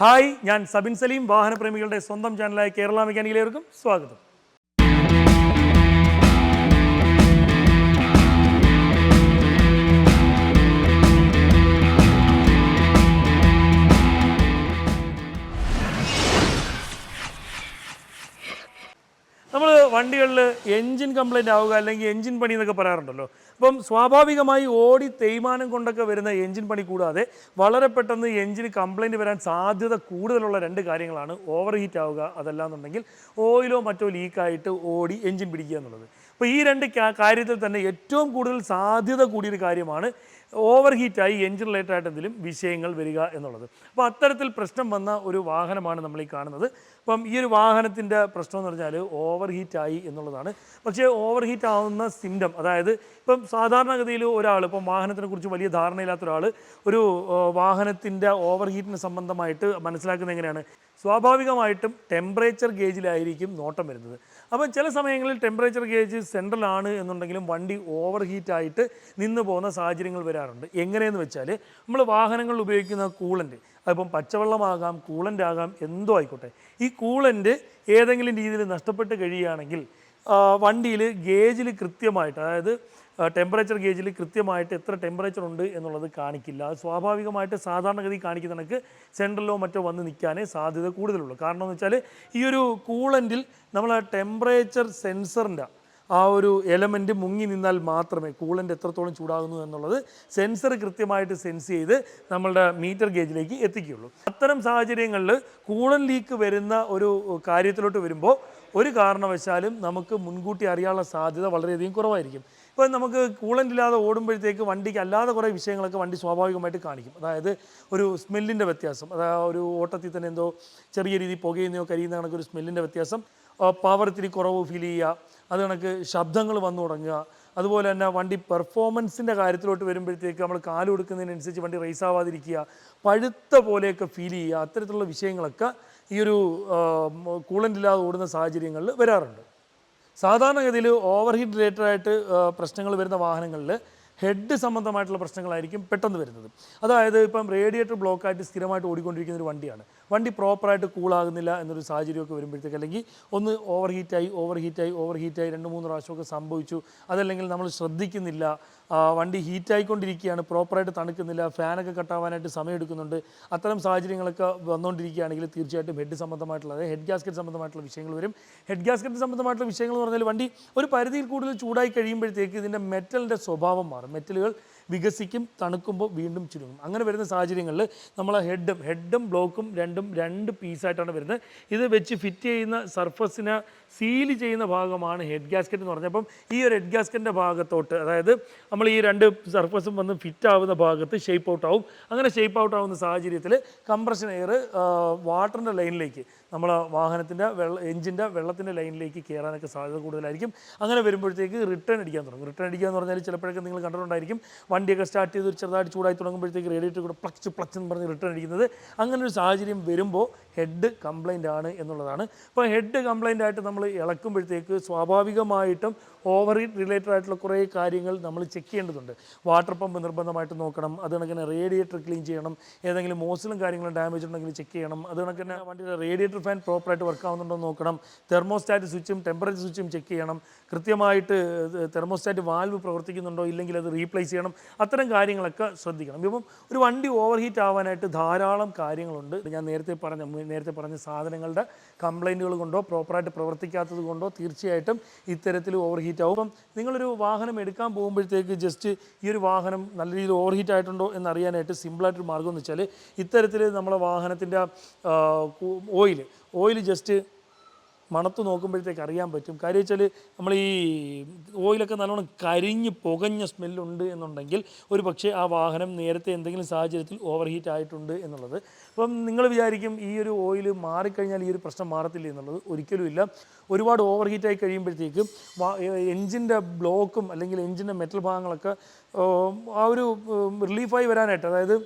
Hi ഞാൻ സബിൻ സലീം വാഹനപ്രേമികളുടെ സ്വന്തം ചാനലായ കേരള മെക്കാനിക്കിലേവർക്കും സ്വാഗതം. നമ്മൾ വണ്ടികളിൽ എൻജിൻ കംപ്ലൈന്റ് ആവുക അല്ലെങ്കിൽ എൻജിൻ പണി എന്നൊക്കെ പറയാറുണ്ടല്ലോ. അപ്പം സ്വാഭാവികമായി ഓടി തേയ്മാനം കൊണ്ടൊക്കെ വരുന്ന എഞ്ചിൻ പണി കൂടാതെ വളരെ പെട്ടെന്ന് എഞ്ചിന് കംപ്ലൈന്റ് വരാൻ സാധ്യത കൂടുതലുള്ള രണ്ട് കാര്യങ്ങളാണ്. ഓവർ ഹീറ്റ് ആവുക അതല്ലാന്നുണ്ടെങ്കിൽ ഓയിലോ മറ്റോ ലീക്കായിട്ട് ഓടി എഞ്ചിൻ പിടിക്കുക എന്നുള്ളത്. അപ്പോൾ ഈ രണ്ട് കാര്യത്തിൽ തന്നെ ഏറ്റവും കൂടുതൽ സാധ്യത കൂടിയൊരു കാര്യമാണ് ഓവർ ഹീറ്റായി എഞ്ചിൻ റിലേറ്റഡ് ആയിട്ട് എന്തെങ്കിലും വിഷയങ്ങൾ വരിക എന്നുള്ളത്. അപ്പോൾ അത്തരത്തിൽ പ്രശ്നം വന്ന ഒരു വാഹനമാണ് നമ്മൾ ഈ കാണുന്നത്. അപ്പം ഈ ഒരു വാഹനത്തിന്റെ പ്രശ്നം എന്ന് പറഞ്ഞാൽ ഓവർ ഹീറ്റായി എന്നുള്ളതാണ്. പക്ഷേ ഓവർ ഹീറ്റ് ആവുന്ന സിംറ്റം അതായത് ഇപ്പം സാധാരണഗതിയിൽ ഒരാൾ ഇപ്പം വാഹനത്തിനെ കുറിച്ച് വലിയ ധാരണയില്ലാത്ത ഒരാൾ ഒരു വാഹനത്തിന്റെ ഓവർ ഹീറ്റിന് സംബന്ധമായിട്ട് മനസ്സിലാക്കുന്നത് എങ്ങനെയാണ്? സ്വാഭാവികമായിട്ടും ടെമ്പറേച്ചർ ഗേജിലായിരിക്കും നോട്ടം വരുന്നത്. അപ്പോൾ ചില സമയങ്ങളിൽ ടെമ്പറേച്ചർ ഗേജ് സെൻട്രലാണ് എന്നുണ്ടെങ്കിലും വണ്ടി ഓവർ ഹീറ്റായിട്ട് നിന്ന് പോകുന്ന സാഹചര്യങ്ങൾ വരാറുണ്ട്. എങ്ങനെയെന്ന് വെച്ചാൽ നമ്മൾ വാഹനങ്ങളിൽ ഉപയോഗിക്കുന്ന കൂളന്റ് അതിപ്പം പച്ചവെള്ളമാകാം കൂളന്റ് ആകാം എന്തോ ആയിക്കോട്ടെ. ഈ കൂളന്റ് ഏതെങ്കിലും രീതിയിൽ നഷ്ടപ്പെട്ട് കഴിയുകയാണെങ്കിൽ വണ്ടിയിൽ ഗേജിൽ കൃത്യമായിട്ട് അതായത് ടെമ്പറേച്ചർ ഗേജിൽ കൃത്യമായിട്ട് എത്ര ടെമ്പറേച്ചർ ഉണ്ട് എന്നുള്ളത് കാണിക്കില്ല. അത് സ്വാഭാവികമായിട്ട് സാധാരണഗതി കാണിക്കുന്ന കണക്ക് സെൻട്രലോ മറ്റോ വന്ന് നിൽക്കാനേ സാധ്യത കൂടുതലുള്ളൂ. കാരണം എന്ന് വെച്ചാൽ ഈ ഒരു കൂളന്റിൽ നമ്മൾ ആ ടെമ്പറേച്ചർ സെൻസറിന്റെ ആ ഒരു എലമെന്റ് മുങ്ങി നിന്നാൽ മാത്രമേ കൂളന്റ് എത്രത്തോളം ചൂടാകുന്നു എന്നുള്ളത് സെൻസർ കൃത്യമായിട്ട് സെൻസ് ചെയ്ത് നമ്മളുടെ മീറ്റർ ഗേജിലേക്ക് എത്തിക്കുകയുള്ളൂ. അത്തരം സാഹചര്യങ്ങളിൽ കൂളൻ ലീക്ക് വരുന്ന ഒരു കാര്യത്തിലോട്ട് വരുമ്പോൾ ഒരു കാരണവശാലും നമുക്ക് മുൻകൂട്ടി അറിയാനുള്ള സാധ്യത വളരെയധികം കുറവായിരിക്കും. ഇപ്പോൾ നമുക്ക് കൂളന്റ് ഇല്ലാതെ ഓടുമ്പോഴത്തേക്ക് വണ്ടിക്ക് അല്ലാതെ കുറേ വിഷയങ്ങളൊക്കെ വണ്ടി സ്വാഭാവികമായിട്ട് കാണിക്കും. അതായത് ഒരു സ്മെല്ലിന്റെ വ്യത്യാസം. അതായത് ഒരു ഓട്ടത്തിൽ തന്നെ എന്തോ ചെറിയ രീതിയിൽ പുകയുന്നയോ കരിയുന്ന കണക്കൊരു സ്മെല്ലിന്റെ വ്യത്യാസം. പവർ ഇത്തിരി കുറവ് ഫീൽ ചെയ്യുക. അത് കണക്ക് ശബ്ദങ്ങൾ വന്നു തുടങ്ങുക. അതുപോലെ തന്നെ വണ്ടി പെർഫോമൻസിന്റെ കാര്യത്തിലോട്ട് വരുമ്പോഴത്തേക്ക് നമ്മൾ കാൽ കൊടുക്കുന്നതിനനുസരിച്ച് വണ്ടി റേസ് ആവാതിരിക്കുക. പഴുത്ത പോലെയൊക്കെ ഫീൽ ചെയ്യുക. അത്തരത്തിലുള്ള വിഷയങ്ങളൊക്കെ ഈ ഒരു കൂളന്റ് ഇല്ലാതെ ഓടുന്ന സാഹചര്യങ്ങളിൽ വരാറുണ്ട്. സാധാരണഗതിയിൽ ഓവർ ഹീറ്റ് റിലേറ്റഡ് ആയിട്ട് പ്രശ്നങ്ങൾ വരുന്ന വാഹനങ്ങളിൽ ഹെഡ് സംബന്ധമായിട്ടുള്ള പ്രശ്നങ്ങളായിരിക്കും പെട്ടെന്ന് വരുന്നത്. അതായത് ഇപ്പം റേഡിയേറ്റർ ബ്ലോക്കായിട്ട് സ്ഥിരമായിട്ട് ഓടിക്കൊണ്ടിരിക്കുന്ന ഒരു വണ്ടിയാണ്. വണ്ടി പ്രോപ്പറായിട്ട് കൂളാകുന്നില്ല എന്നൊരു സാഹചര്യമൊക്കെ വരുമ്പോഴത്തേക്ക് അല്ലെങ്കിൽ ഒന്ന് ഓവർ ഹീറ്റായി ഓവർ ഹീറ്റായി ഓവർ ഹീറ്റായി രണ്ട് മൂന്ന് പ്രാവശ്യമൊക്കെ സംഭവിച്ചു. അതല്ലെങ്കിൽ നമ്മൾ ശ്രദ്ധിക്കുന്നില്ല. വണ്ടി ഹീറ്റായിക്കൊണ്ടിരിക്കുകയാണ് പ്രോപ്പറായിട്ട് തണുക്കുന്നില്ല ഫാനൊക്കെ കട്ടാവാനായിട്ട് സമയം എടുക്കുന്നുണ്ട് അത്തരം സാഹചര്യങ്ങളൊക്കെ വന്നുകൊണ്ടിരിക്കുകയാണെങ്കിൽ തീർച്ചയായിട്ടും ഹെഡ് സംബന്ധമായിട്ടുള്ള അതായത് ഹെഡ് ഗ്യാസ്കറ്റ് സംബന്ധമായിട്ടുള്ള വിഷയങ്ങൾ വരും. ഹെഡ് ഗ്യാസ്കറ്റ് സംബന്ധമായിട്ടുള്ള വിഷയങ്ങൾ എന്ന് പറഞ്ഞാൽ വണ്ടി ഒരു പരിധിയിൽ കൂടുതൽ ചൂടായി കഴിയുമ്പോഴത്തേക്ക് ഇതിന്റെ മെറ്റലിന്റെ സ്വഭാവം മാറും. മെറ്റലുകൾ വികസിക്കും തണുക്കുമ്പോൾ വീണ്ടും ചുരുങ്ങും. അങ്ങനെ വരുന്ന സാഹചര്യങ്ങളിൽ നമ്മൾ ഹെഡും ഹെഡും ബ്ലോക്കും രണ്ടും രണ്ട് പീസായിട്ടാണ് വരുന്നത്. ഇത് വെച്ച് ഫിറ്റ് ചെയ്യുന്ന സർഫസിനെ സീൽ ചെയ്യുന്ന ഭാഗമാണ് ഹെഡ് ഗ്യാസ്കറ്റ് എന്ന് പറഞ്ഞപ്പം ഈ ഒരു ഹെഡ് ഗ്യാസ്കറ്റിന്റെ ഭാഗത്തോട്ട് അതായത് നമ്മൾ ഈ രണ്ട് സർഫസും വന്ന് ഫിറ്റ് ആവുന്ന ഭാഗത്ത് ഷേപ്പ് ഔട്ട് ആവും. അങ്ങനെ ഷേപ്പ് ഔട്ട് ആവുന്ന സാഹചര്യത്തിൽ കംപ്രഷൻ എയർ വാട്ടറിന്റെ ലൈനിലേക്ക് നമ്മൾ വാഹനത്തിന്റെ വെള്ള എഞ്ചിന്റെ വെള്ളത്തിന്റെ ലൈനിലേക്ക് കയറാനൊക്കെ സാധ്യത കൂടുതലായിരിക്കും. അങ്ങനെ വരുമ്പോഴത്തേക്ക് റിട്ടേൺ അടിക്കാൻ തുടങ്ങും. റിട്ടേൺ അടിക്കുക എന്ന് പറഞ്ഞാൽ ചിലപ്പോഴൊക്കെ നിങ്ങൾ കണ്ടിട്ടുണ്ടായിരിക്കും വണ്ടിയൊക്കെ സ്റ്റാർട്ട് ചെയ്ത് ഒരു ചെറുതായിട്ട് ചൂടായി തുടങ്ങുമ്പോഴത്തേക്ക് റേഡിയേറ്റർ കൂടെ പ്ലച്ച് പ്ലച്ച് എന്ന് പറഞ്ഞ് റിട്ടേൺ അടിക്കുന്നത്. അങ്ങനെ ഒരു സാഹചര്യം വരുമ്പോൾ ഹെഡ് കംപ്ലൈന്റ് ആണ് എന്നുള്ളതാണ്. അപ്പോൾ ഹെഡ് കംപ്ലൈന്റ് ആയിട്ട് നമ്മൾ ഇളക്കുമ്പോഴത്തേക്ക് സ്വാഭാവികമായിട്ടും ഓവർ റിലേറ്റഡ് ആയിട്ടുള്ള കുറേ കാര്യങ്ങൾ നമ്മൾ ചെക്ക് ചെയ്യേണ്ടതുണ്ട്. വാട്ടർ പമ്പ് നിർബന്ധമായിട്ട് നോക്കണം അത് കണക്കിന് റേഡിയേറ്റർ ക്ലീൻ ചെയ്യണം ഏതെങ്കിലും മോസിലും കാര്യങ്ങളും ഡാമേജ് ഉണ്ടെങ്കിൽ ചെക്ക് ചെയ്യണം അത് കണക്കിന് വണ്ടിയുടെ റേഡിയേറ്റർ ഫാൻ പ്രോപ്പറായിട്ട് വർക്ക് ആവുന്നുണ്ടോ നോക്കണം തെർമോസ്റ്റാറ്റ് സ്വിച്ചും ടെമ്പറേച്ചർ സ്വിച്ചും ചെക്ക് ചെയ്യണം കൃത്യമായിട്ട് തെർമോസ്റ്റാറ്റ് വാൽവ് പ്രവർത്തിക്കുന്നുണ്ടോ ഇല്ലെങ്കിൽ അത് റീപ്ലേസ് ചെയ്യണം അത്തരം കാര്യങ്ങളൊക്കെ ശ്രദ്ധിക്കണം. ഇപ്പം ഒരു വണ്ടി ഓവർ ഹീറ്റ് ആവാനായിട്ട് ധാരാളം കാര്യങ്ങളുണ്ട്. ഞാൻ നേരത്തെ പറഞ്ഞ നേരത്തെ പറഞ്ഞ സാധനങ്ങളുടെ കംപ്ലൈന്റുകൾ കൊണ്ടോ പ്രോപ്പറായിട്ട് പ്രവർത്തിക്കാത്തത് കൊണ്ടോ തീർച്ചയായിട്ടും ഇത്തരത്തിൽ ഓവർ ഹീറ്റ് ആവും. അപ്പം നിങ്ങളൊരു വാഹനം എടുക്കാൻ പോകുമ്പോഴത്തേക്ക് ജസ്റ്റ് ഈ ഒരു വാഹനം നല്ല രീതിയിൽ ഓവർ ഹീറ്റ് ആയിട്ടുണ്ടോ എന്നറിയാനായിട്ട് സിമ്പിളായിട്ടൊരു മാർഗം എന്ന് വെച്ചാൽ ഇത്തരത്തിൽ നമ്മളെ വാഹനത്തിന്റെ ഓയിൽ ഓയിൽ ജസ്റ്റ് മണത്ത് നോക്കുമ്പോഴത്തേക്ക് അറിയാൻ പറ്റും. കാര്യം വെച്ചാൽ നമ്മൾ ഈ ഓയിലൊക്കെ നല്ലോണം കരിഞ്ഞ് പുകഞ്ഞ സ്മെല്ലുണ്ട് എന്നുണ്ടെങ്കിൽ ഒരു പക്ഷേ ആ വാഹനം നേരത്തെ എന്തെങ്കിലും സാഹചര്യത്തിൽ ഓവർ ഹീറ്റ് ആയിട്ടുണ്ട് എന്നുള്ളത്. അപ്പം നിങ്ങൾ വിചാരിക്കും ഈ ഒരു ഓയിൽ മാറിക്കഴിഞ്ഞാൽ ഈ ഒരു പ്രശ്നം മാറത്തില്ല എന്നുള്ളത് ഒരിക്കലും ഇല്ല. ഒരുപാട് ഓവർ ഹീറ്റ് ആയി കഴിയുമ്പോഴത്തേക്കും എഞ്ചിന്റെ ബ്ലോക്കും അല്ലെങ്കിൽ എഞ്ചിന്റെ മെറ്റൽ ഭാഗങ്ങളൊക്കെ ആ ഒരു റിലീഫായി വരാനായിട്ട് അതായത്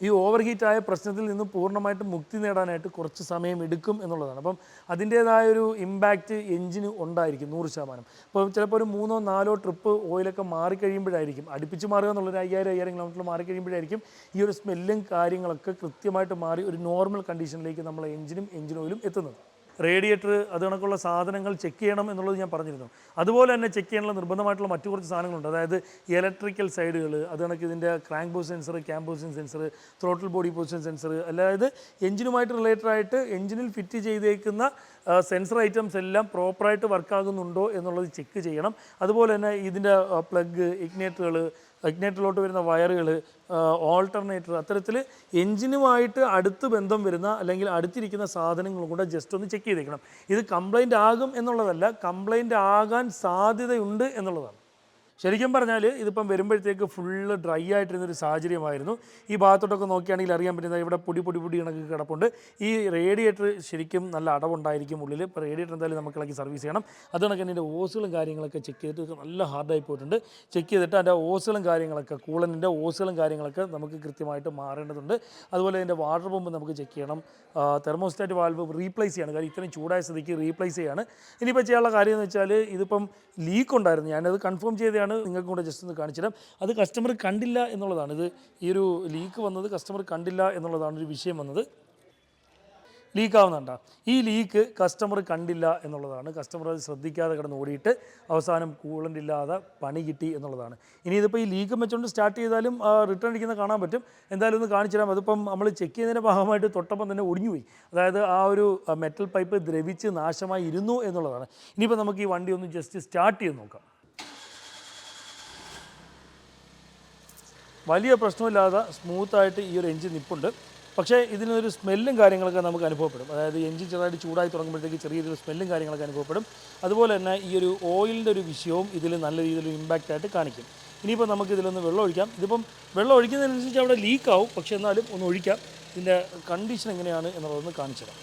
ഈ ഓവർ ഹീറ്റായ പ്രശ്നത്തിൽ നിന്ന് പൂർണമായിട്ട് മുക്തി നേടാനായിട്ട് കുറച്ച് സമയം എടുക്കും എന്നുള്ളതാണ്. അപ്പം അതിന്റേതായൊരു ഇമ്പാക്റ്റ് എഞ്ചിന് ഉണ്ടായിരിക്കും നൂറ് ശതമാനം. അപ്പോൾ ചിലപ്പോൾ ഒരു മൂന്നോ നാലോ ട്രിപ്പ് ഓയിലൊക്കെ മാറിക്കഴിയുമ്പോഴായിരിക്കും അടുപ്പിച്ച് മാറുക എന്നുള്ളൊരു അയ്യായിരം അയ്യായിരം കിലോമീറ്റർ മാറിക്കഴിയുമ്പോഴായിരിക്കും ഈ ഒരു സ്മെല്ലും കാര്യങ്ങളൊക്കെ കൃത്യമായിട്ട് മാറി ഒരു നോർമൽ കണ്ടീഷനിലേക്ക് നമ്മളെ എഞ്ചിനും എഞ്ചിൻ ഓയിലും എത്തുന്നത്. റേഡിയേറ്റർ അത് കണക്കുള്ള സാധനങ്ങൾ ചെക്ക് ചെയ്യണം എന്നുള്ളത് ഞാൻ പറഞ്ഞിരുന്നു. അതുപോലെ തന്നെ ചെക്ക് ചെയ്യാനുള്ള നിർബന്ധമായിട്ടുള്ള മറ്റു കുറച്ച് സാധനങ്ങളുണ്ട്. അതായത് ഇലക്ട്രിക്കൽ സൈഡുകൾ അത് കണക്ക് ഇതിന്റെ crank pos sensor cam position sensor throttle body position sensor അതായത് എഞ്ചിനുമായിട്ട് റിലേറ്റഡ് ആയിട്ട് എഞ്ചിനിൽ ഫിറ്റ് ചെയ്തേക്കുന്ന സെൻസർ ഐറ്റംസ് എല്ലാം പ്രോപ്പറായിട്ട് വർക്കാകുന്നുണ്ടോ എന്നുള്ളത് ചെക്ക് ചെയ്യണം. അതുപോലെ തന്നെ ഇതിന്റെ പ്ലഗ് ഇഗ്നേറ്ററുകൾ ഇഗ്നേറ്ററിലോട്ട് വരുന്ന വയറുകൾ ഓൾട്ടർനേറ്റർ അത്തരത്തിൽ എഞ്ചിനുമായിട്ട് അടുത്ത് ബന്ധം വരുന്ന അല്ലെങ്കിൽ അടുത്തിരിക്കുന്ന സാധനങ്ങളും കൂടെ ജസ്റ്റ് ഒന്ന് ചെക്ക് ചെയ്തേക്കണം. ഇത് കംപ്ലൈന്റ് ആകും എന്നുള്ളതല്ല കംപ്ലൈന്റ് ആകാൻ സാധ്യതയുണ്ട് എന്നുള്ളതാണ്. ശരിക്കും പറഞ്ഞാൽ ഇതിപ്പം വരുമ്പോഴത്തേക്ക് ഫുള്ള് ഡ്രൈ ആയിട്ടിരുന്നൊരു സാഹചര്യമായിരുന്നു. ഈ ഭാഗത്തോട്ടൊക്കെ നോക്കുകയാണെങ്കിൽ അറിയാൻ പറ്റുന്നത് ഇവിടെ പൊടി പൊടി പൊടി കണക്ക് കിടപ്പുണ്ട്. ഈ റേഡിയേറ്റർ ശരിക്കും നല്ല അടവുണ്ടായിരിക്കും ഉള്ളിൽ ഇപ്പോൾ റേഡിയേറ്റർ എന്തായാലും നമുക്ക് ഇളക്കി സർവീസ് ചെയ്യണം. അത് കണക്ക് അതിന്റെ ഓസുകളും കാര്യങ്ങളൊക്കെ ചെക്ക് ചെയ്തിട്ട് നല്ല ഹാർഡായി പോയിട്ടുണ്ട്. ചെക്ക് ചെയ്തിട്ട് അതിന്റെ ഓസുകളും കാര്യങ്ങളൊക്കെ കൂളനിന്റെ ഓസുകളും കാര്യങ്ങളൊക്കെ നമുക്ക് കൃത്യമായിട്ട് മാറേണ്ടതുണ്ട്. അതുപോലെ അതിന്റെ വാട്ടർ പമ്പ് നമുക്ക് ചെക്ക് ചെയ്യണം. തെർമോസ്റ്റാറ്റ് വാൽവ് റീപ്ലേസ് ചെയ്യണം. കാര്യം ഇത്രയും ചൂടായ സ്ഥിതിക്ക് റീപ്ലേസ് ചെയ്യാണ്. ഇനിയിപ്പോൾ ചെയ്യാനുള്ള കാര്യം എന്ന് വെച്ചാൽ ഇതിപ്പം ലീക്ക് ഉണ്ടായിരുന്നു. ഞാനത് കൺഫേം ചെയ്തതാണ് നിങ്ങൾക്കും കൂടെ ജസ്റ്റ് ഒന്ന് കാണിച്ചുതരാം അത് കസ്റ്റമർ കണ്ടില്ല എന്നുള്ളതാണ്. ഇത് ഈ ഒരു ലീക്ക് വന്നത് കസ്റ്റമർ കണ്ടില്ല എന്നുള്ളതാണ് ഒരു വിഷയം വന്നത്. ലീക്ക് ആവുന്നുണ്ടോ ഈ ലീക്ക് കസ്റ്റമർ കണ്ടില്ല എന്നുള്ളതാണ്. കസ്റ്റമർ അത് ശ്രദ്ധിക്കാതെ കിടന്ന് ഓടിയിട്ട് അവസാനം കൂളന്റ് ഇല്ലാതെ പണി കിട്ടി എന്നുള്ളതാണ്. ഇനി ഇതിപ്പോൾ ഈ ലീക്ക് വെച്ചുകൊണ്ട് സ്റ്റാർട്ട് ചെയ്താലും റിട്ടേൺ അടിക്കുന്ന കാണാൻ പറ്റും. എന്തായാലും ഒന്ന് കാണിച്ചു അതിപ്പം നമ്മൾ ചെക്ക് ചെയ്യുന്നതിന്റെ ഭാഗമായിട്ട് തൊട്ടപ്പം തന്നെ ഒടിഞ്ഞുപോയി അതായത് ആ ഒരു മെറ്റൽ പൈപ്പ് ദ്രവിച്ച് നാശമായി ഇരുന്നു എന്നുള്ളതാണ്. ഇനിയിപ്പോൾ നമുക്ക് ഈ വണ്ടി ഒന്ന് ജസ്റ്റ് സ്റ്റാർട്ട് ചെയ്ത് നോക്കാം. വലിയ പ്രശ്നമില്ലാതെ സ്മൂത്തായിട്ട് ഈ ഒരു എഞ്ചിൻ നിപ്പുണ്ട്. പക്ഷേ ഇതിനൊരു സ്മെല്ലും കാര്യങ്ങളൊക്കെ നമുക്ക് അനുഭവപ്പെടും. അതായത് എഞ്ചിൻ ചെറുതായിട്ട് ചൂടായി തുടങ്ങുമ്പോഴത്തേക്ക് ചെറിയൊരു സ്മെല്ലും കാര്യങ്ങളൊക്കെ അനുഭവപ്പെടും. അതുപോലെ തന്നെ ഈ ഒരു ഓയിലിന്റെ ഒരു വിഷയവും ഇതിൽ നല്ല രീതിയിൽ ഇമ്പാക്റ്റ് ആയിട്ട് കാണിക്കും. ഇനിയിപ്പോൾ നമുക്ക് ഇതിലൊന്ന് വെള്ളം ഒഴിക്കാം. ഇതിപ്പം വെള്ളം ഒഴിക്കുന്നതിനനുസരിച്ച് അവിടെ ലീക്ക് ആവും. പക്ഷേ എന്നാലും ഒന്ന് ഒഴിക്കാം. ഇതിന്റെ കണ്ടീഷൻ എങ്ങനെയാണ് എന്നുള്ളതൊന്ന് കാണിച്ചു തരാം.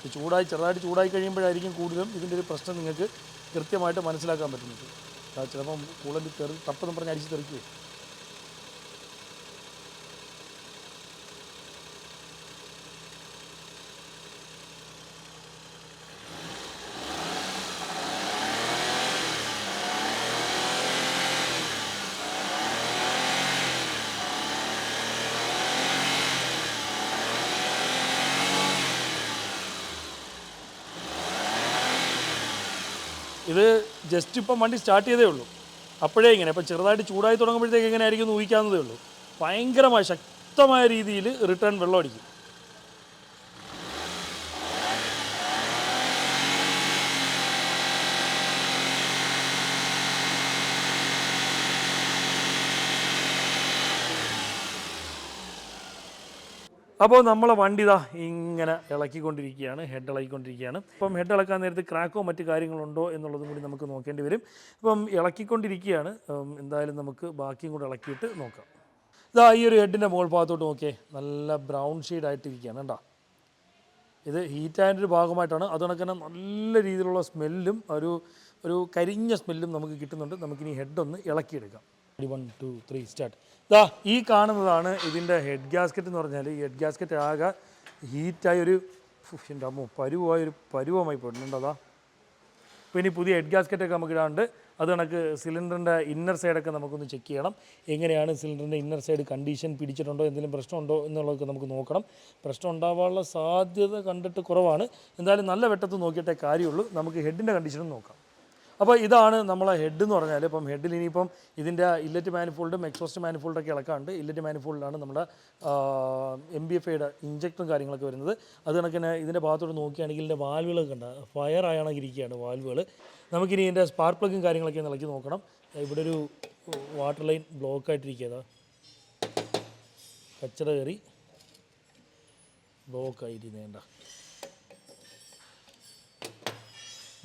ഇത് ചൂടായി ചെറുതായിട്ട് ചൂടായി കഴിയുമ്പോഴായിരിക്കും കൂടുതലും ഇതിന്റെ ഒരു പ്രശ്നം നിങ്ങൾക്ക് കൃത്യമായിട്ട് മനസ്സിലാക്കാൻ പറ്റുന്നത്. ചിലപ്പം കൂളന്റ് തെറി തപ്പെന്ന് പറഞ്ഞ് അടിച്ച് തെറിക്കുമോ ഇത് ജസ്റ്റ് ഇപ്പം വണ്ടി സ്റ്റാർട്ട് ചെയ്തേ ഉള്ളൂ. അപ്പോഴേ ഇങ്ങനെ ഇപ്പം ചെറുതായിട്ട് ചൂടായി തുടങ്ങുമ്പോഴത്തേക്ക് എങ്ങനെ ആയിരിക്കും ഊഹിക്കാവുന്നതേ ഉള്ളൂ. ഭയങ്കരമായ ശക്തമായ രീതിയിൽ റിട്ടേൺ വെള്ളം അടിക്കും. അപ്പോൾ നമ്മളെ വണ്ടി ഇതാ ഇങ്ങനെ ഇളക്കിക്കൊണ്ടിരിക്കുകയാണ് ഹെഡ് ഇളക്കിക്കൊണ്ടിരിക്കുകയാണ് അപ്പം ഹെഡ് ഇളക്കാൻ നേരത്ത് ക്രാക്കോ മറ്റു കാര്യങ്ങളുണ്ടോ എന്നുള്ളതും കൂടി നമുക്ക് നോക്കേണ്ടി വരും. അപ്പം ഇളക്കിക്കൊണ്ടിരിക്കുകയാണ് എന്തായാലും നമുക്ക് ബാക്കിയും കൂടെ ഇളക്കിയിട്ട് നോക്കാം. ഇതാ ഈ ഒരു ഹെഡിന്റെ മുകൾ ഭാഗത്തോട്ട് നോക്കിയേ നല്ല ബ്രൗൺ ഷെയ്ഡായിട്ടിരിക്കുകയാണ് കേട്ടോ ഇത് ഹീറ്റ് ആൻഡ് ഒരു ഭാഗമായിട്ടാണ്. അതുകൊണ്ട് തന്നെ നല്ല രീതിയിലുള്ള സ്മെല്ലും ഒരു ഒരു കരിഞ്ഞ സ്മെല്ലും നമുക്ക് കിട്ടുന്നുണ്ട്. നമുക്കിനി ഹെഡ് ഒന്ന് ഇളക്കിയെടുക്കാം. വൺ ടു ത്രീ സ്റ്റാർട്ട് ദാ ഈ കാണുന്നതാണ് ഇതിന്റെ ഹെഡ് ഗ്യാസ്കറ്റ് എന്ന് പറഞ്ഞാൽ ഈ ഹെഡ് ഗ്യാസ്കറ്റ് ആകെ ഹീറ്റായ ഒരു എന്റെ അമ്മ പരുവായ ഒരു പരുവമായി പോയിട്ടുണ്ട്. അതാ അപ്പോൾ ഇനി പുതിയ ഹെഡ് ഗ്യാസ്കറ്റൊക്കെ നമുക്ക് ഇടാണ്ട് അത് കണക്ക് സിലിണ്ടറിന്റെ ഇന്നർ സൈഡൊക്കെ നമുക്കൊന്ന് ചെക്ക് ചെയ്യണം. എങ്ങനെയാണ് സിലിണ്ടറിന്റെ ഇന്നർ സൈഡ് കണ്ടീഷൻ പിടിച്ചിട്ടുണ്ടോ എന്തെങ്കിലും പ്രശ്നമുണ്ടോ എന്നുള്ളതൊക്കെ നമുക്ക് നോക്കണം. പ്രശ്നം ഉണ്ടാവാനുള്ള സാധ്യത കണ്ടിട്ട് കുറവാണ്. എന്തായാലും നല്ല വെട്ടത്ത് നോക്കിയിട്ടേ കാര്യമുള്ളൂ. നമുക്ക് ഹെഡിന്റെ കണ്ടീഷനും നോക്കാം. അപ്പോൾ ഇതാണ് നമ്മളെ ഹെഡ് എന്ന് പറഞ്ഞാൽ ഇപ്പം ഹെഡിൽ ഇനിയിപ്പം ഇതിന്റെ ഇല്ലറ്റ് മാനിഫോൾഡും എക്സോസ്റ്റ് മാനിഫോൾഡൊക്കെ ഇളക്കാണ്ട് ഇല്ലറ്റ് മാനിഫോൾഡിലാണ് നമ്മുടെ എം ബി എഫ് ഐയുടെ ഇഞ്ചക്ടറും കാര്യങ്ങളൊക്കെ വരുന്നത്. അത് കണക്കിന് ഇതിന്റെ ഭാഗത്തോട്ട് നോക്കുകയാണെങ്കിൽ ഇതിന്റെ വാൽവുകളൊക്കെ ഉണ്ട്. ഫയർ ആയാണെങ്കിൽ ഇരിക്കുകയാണ് വാൽവുകൾ നമുക്കിനി ഇതിന്റെ സ്പാർക്ക് പ്ലഗും കാര്യങ്ങളൊക്കെ ഒന്ന് ഇളക്കി നോക്കണം. ഇവിടെ ഒരു വാട്ടർ ലൈൻ ബ്ലോക്ക് ആയിട്ടിരിക്കുക കച്ചട കയറി ബ്ലോക്ക്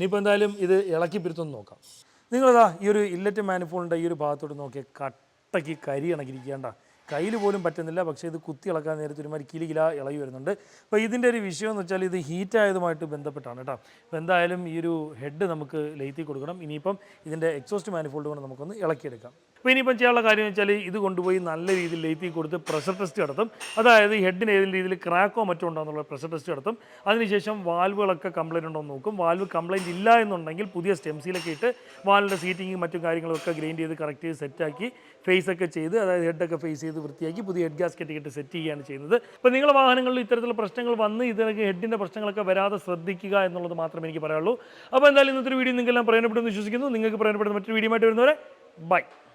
ഇനിയിപ്പോൾ എന്തായാലും ഇത് ഇളക്കി പിരുത്തൊന്ന് നോക്കാം. നിങ്ങളിതാ ഈ ഒരു ഇല്ലറ്റ് മാനിഫോളിന്റെ ഈ ഒരു ഭാഗത്തോട്ട് നോക്കിയാൽ കട്ടയ്ക്ക് കരി ഇണക്കിരിക്കേണ്ട കയ്യിൽ പോലും പറ്റുന്നില്ല പക്ഷേ ഇത് കുത്തി ഇളക്കാൻ നേരത്തെ ഒരുമാതിരി കിലി കില ഇളകി വരുന്നുണ്ട്. അപ്പോൾ ഇതിന്റെ ഒരു വിഷയം എന്ന് വെച്ചാൽ ഇത് ഹീറ്റ് ആയതുമായിട്ട് ബന്ധപ്പെട്ടാണ് കേട്ടോ അപ്പോൾ എന്തായാലും ഈ ഒരു ഹെഡ് നമുക്ക് ലയിത്തി കൊടുക്കണം. ഇനിയിപ്പം ഇതിന്റെ എക്സോസ്റ്റ് മാനിഫോൾഡ് കൊണ്ട് നമുക്കൊന്ന് ഇളക്കിയെടുക്കാം. അപ്പോൾ ഇനിയിപ്പം ചെയ്യാനുള്ള കാര്യം വെച്ചാൽ ഇത് കൊണ്ടുപോയി നല്ല രീതിയിൽ ലേത്തി കൊടുത്ത് പ്രഷർ ടെസ്റ്റ് നടത്തും. അതായത് ഹെഡിന് ഏതെങ്കിലും രീതിയിൽ ക്രാക്കോ മറ്റോ ഉണ്ടോ എന്നുള്ള പ്രഷർ ടെസ്റ്റ് നടത്തും. അതിനുശേഷം വാൽവുകളൊക്കെ കംപ്ലൈന്റ് ഉണ്ടോ എന്ന് നോക്കും. വാൽവ് കംപ്ലൈന്റ് ഇല്ല എന്നുണ്ടെങ്കിൽ പുതിയ സ്റ്റെംസിലൊക്കെ ഇട്ട് വാലിന്റെ സീറ്റിങ്ങും മറ്റും കാര്യങ്ങളൊക്കെ ഗ്രൈൻഡ് ചെയ്ത് കറക്റ്റ് ചെയ്ത് സെറ്റാക്കി ഫേസ് ഒക്കെ ചെയ്ത് അതായത് ഹെഡൊക്കെ ഫേസ് ചെയ്ത് വൃത്തിയാക്കി പുതിയ ഹെഡ് ഗാസ്കറ്റ് ഇട്ട് സെറ്റ് ചെയ്യുകയാണ് ചെയ്യുന്നത്. അപ്പോൾ നിങ്ങളുടെ വാഹനങ്ങളിൽ ഇത്തരത്തിലുള്ള പ്രശ്നങ്ങൾ വന്ന് ഇതിനൊക്കെ ഹെഡിന്റെ പ്രശ്നങ്ങളൊക്കെ വരാതെ ശ്രദ്ധിക്കുക എന്നുള്ളത് മാത്രമേ എനിക്ക് പറയാനുള്ളൂ. അപ്പോൾ എന്തായാലും ഇന്നത്തെ വീഡിയോ നിങ്ങൾക്കെല്ലാം പ്രയോജനപ്പെടുന്നു വിശ്വസിക്കുന്നു. നിങ്ങൾക്ക് പ്രയോജനപ്പെടുന്ന മറ്റൊരു വീഡിയോ ആയിട്ട് വരുന്നവരെ ബൈ